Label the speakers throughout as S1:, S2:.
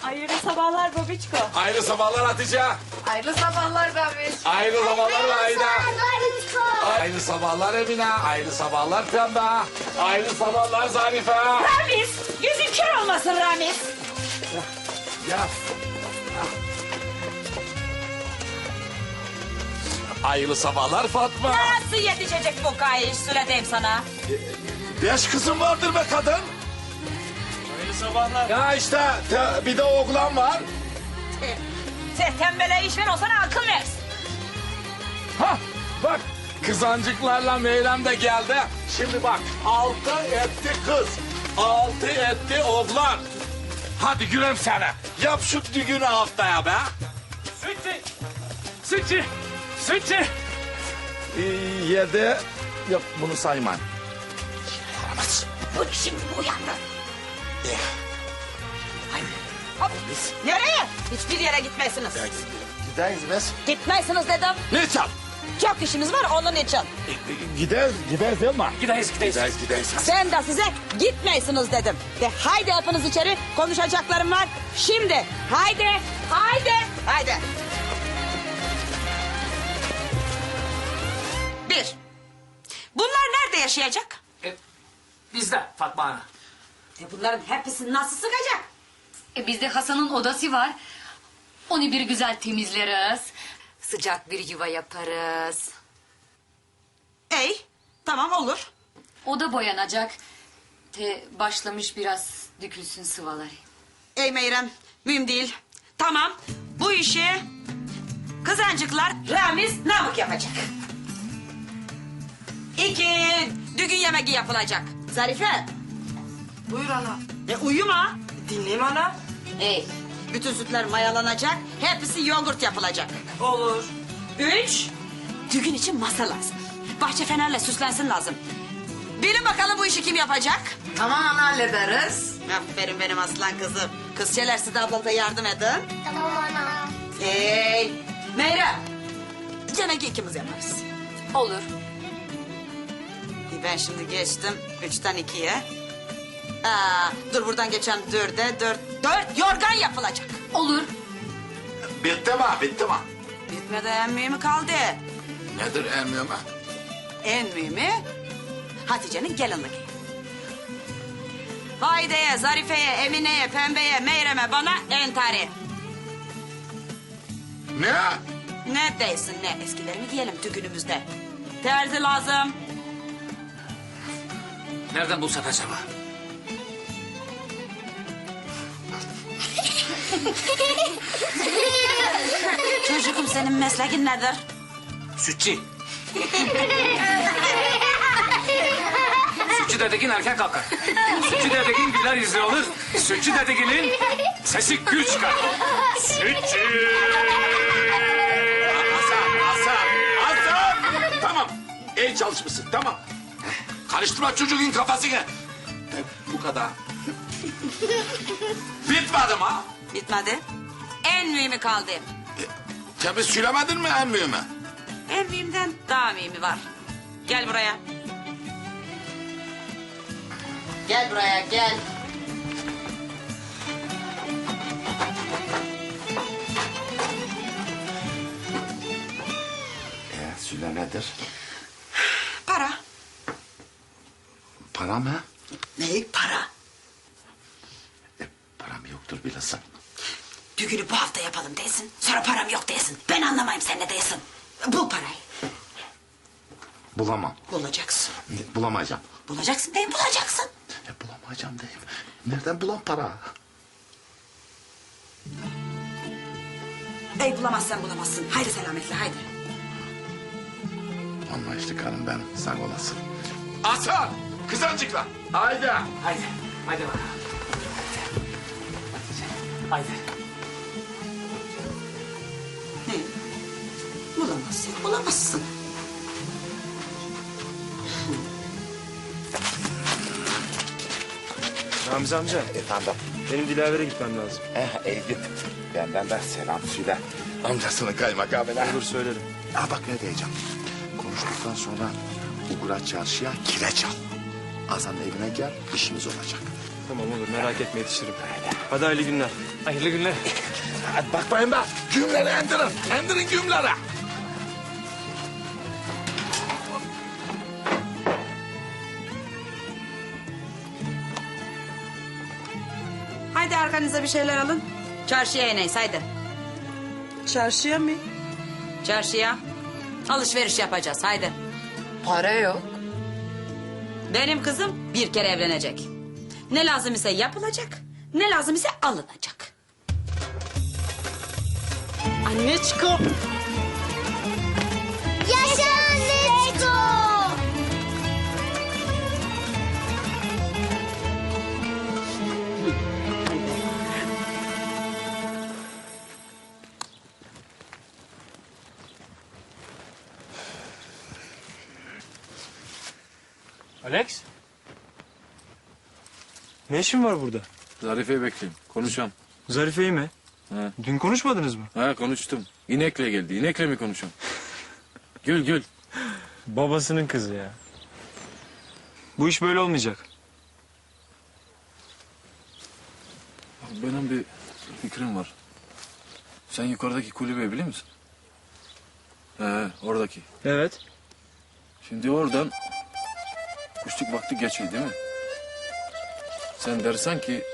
S1: Hayırlı sabahlar Babiçko.
S2: Hayırlı sabahlar Hatice.
S3: Hayırlı sabahlar Babiş.
S2: Hayırlı sabahlar Ayda. Hayırlı sabahlar Emine. Hayırlı sabahlar Pembe. Hayırlı sabahlar Zarife.
S1: Ramiz, yüzün kör olmasın Ramiz.
S2: Ya. Hayırlı sabahlar Fatma.
S1: Nasıl yetişecek bu kayış söyledim sana.
S2: Beş kızım vardır be kadın. Sabahlar. Ya işte te- bir de oğlan var.
S1: Sen tembele işver olsana akıl versin.
S2: Ha bak kızancıklarla meylem de geldi. Şimdi bak altı etti kız. Altı etti oğlan. Hadi gülüm sana. Yap şu düğünü haftaya be.
S4: Sütçü! Sütçü! Sütçü!
S2: Ee, yedi. Yok bunu saymayın. Yaramaz.
S1: Bu şimdi uyandı.
S2: Eh,
S1: Hop. Nereye? Hiçbir yere gitmezsiniz.
S2: Gideriz biz.
S1: Gitmezsiniz dedim.
S2: Ne çal?
S1: Çok işimiz var onun için.
S2: Gideriz, gideriz değil mi?
S4: Gideyiz gideyiz.
S2: Gideriz, gideriz.
S1: Sen de size gitmeyesiniz dedim. De haydi hepiniz içeri konuşacaklarım var. Şimdi haydi haydi haydi. Bir. Bunlar nerede yaşayacak?
S4: E, bizde Fatma Ana.
S1: E bunların hepsini nasıl sıkacak?
S3: E bizde Hasan'ın odası var. Onu bir güzel temizleriz. Sıcak bir yuva yaparız.
S1: Ey tamam olur.
S3: Oda boyanacak. Te başlamış biraz dökülsün sıvaları.
S1: Ey Meyrem mühim değil. Tamam bu işi kızancıklar Ramiz Namık yapacak. İki düğün yemeği yapılacak. Zarife.
S5: Buyur ana.
S1: E uyuma.
S5: Dinleyeyim ana.
S1: Ey bütün sütler mayalanacak. Hepsi yoğurt yapılacak.
S5: Olur.
S1: Üç düğün için masa lazım. Bahçe fenerle süslensin lazım. Bilin bakalım bu işi kim yapacak?
S5: Tamam ana hallederiz.
S1: Aferin benim aslan kızım. Kız şeyler siz de ablana yardım edin.
S6: Tamam ana.
S1: Hey Meyrem. Yemeği ikimiz yaparız.
S3: Olur.
S1: Ben şimdi geçtim üçten ikiye. Aa, dur buradan geçen dörde dört. Dört yorgan yapılacak.
S3: Olur.
S2: Bitti mi? Bitti mi?
S1: Bitmedi en mühimi kaldı.
S2: Nedir emmiyor mu?
S1: En mühimi Hatice'nin gelinliği. Vaide'ye, Zarife'ye, Emine'ye, Pembe'ye, Meyrem'e bana entari.
S2: Ne?
S1: Ne değilsin ne eskilerimi giyelim düğünümüzde. Terzi lazım.
S4: Nereden bulsak acaba?
S1: Çocuğum senin mesleğin nedir?
S4: Sütçü. Sütçü dediğin erken kalkar. Sütçü dediğin güler yüzlü olur. Sütçü dediğinin sesi gür çıkar. Sütçü.
S2: Hasan, Hasan, Hasan! Tamam, iyi çalışmışsın, tamam. Karıştırma çocuğun kafasını. Bu kadar. Bitmedi mi? ha?
S1: Bitmedi. En mühimi kaldı.
S2: E, Temiz söylemedin mi en mühimi?
S1: En mühimden daha mühimi var. Gel buraya. Gel buraya gel.
S2: E, söyle nedir?
S1: Para.
S2: Para mı?
S1: Ne para?
S2: E, param yoktur bilesin.
S1: Düğünü bu hafta yapalım desin. Sonra param yok desin. Ben anlamayayım sen ne desin. Bul parayı.
S2: Bulamam.
S1: Bulacaksın.
S2: Ne, Bulamayacağım.
S1: Bulacaksın değil bulacaksın.
S2: E, bulamayacağım diyeyim. Nereden bulam para?
S1: Ey bulamazsan bulamazsın. Haydi selametle haydi.
S2: Anlayışlı karım benim. Sağ olasın. Hasan! Kızancıkla. Haydi.
S4: Haydi. Haydi bakalım. Haydi.
S1: Ne? Bulamazsın bulamazsın.
S7: Ramzi amca,
S2: Efendim.
S7: benim Dilaver'e gitmem lazım.
S2: Eh, iyi git. Benden de selam söyle. Amcasının kaymakamına.
S7: Olur söylerim.
S2: Ha bak ne diyeceğim. Konuştuktan sonra Uğra çarşıya kireç al. Hasan'ın evine gel, işimiz olacak.
S7: Tamam olur merak etme yetişirim. Hadi hayırlı günler.
S4: Hayırlı günler.
S2: Hadi bakmayın be. Gümleri indirin. İndirin gümleri.
S1: Arkanıza bir şeyler alın. Çarşıya ineyiz haydi.
S5: Çarşıya mı?
S1: Çarşıya. Alışveriş yapacağız haydi.
S5: Para yok.
S1: Benim kızım bir kere evlenecek. Ne lazım ise yapılacak, ne lazım ise alınacak.
S5: Anneciğim.
S6: Yaşa
S7: Alex? Ne işin var burada?
S8: Zarife'yi bekleyeyim. Konuşalım.
S7: Zarife'yi mi?
S8: He.
S7: Dün konuşmadınız mı?
S8: Ha konuştum. İnekle geldi. İnekle mi konuşalım? gül gül.
S7: Babasının kızı ya. Bu iş böyle olmayacak.
S8: Benim bir fikrim var. Sen yukarıdaki kulübeyi biliyor musun? He oradaki.
S7: Evet.
S8: Şimdi oradan kuşluk vakti geçiyor değil mi? Sen dersen ki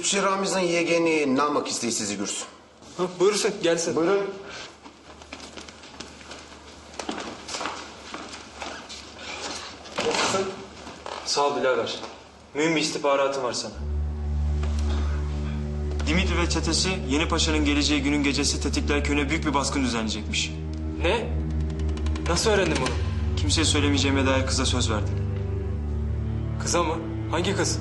S9: Sütçü Ramiz'in yeğeni Namık isteği sizi görsün.
S7: Ha, buyursun gelsin.
S9: Buyurun.
S7: Sağ ol birader. Mühim bir istihbaratım var sana. Dimitri ve çetesi Yeni Paşa'nın geleceği günün gecesi Tetikler Köyü'ne büyük bir baskın düzenleyecekmiş.
S4: Ne? Nasıl öğrendin bunu?
S7: Kimseye söylemeyeceğime dair kıza söz verdim.
S4: Kıza mı? Hangi kız?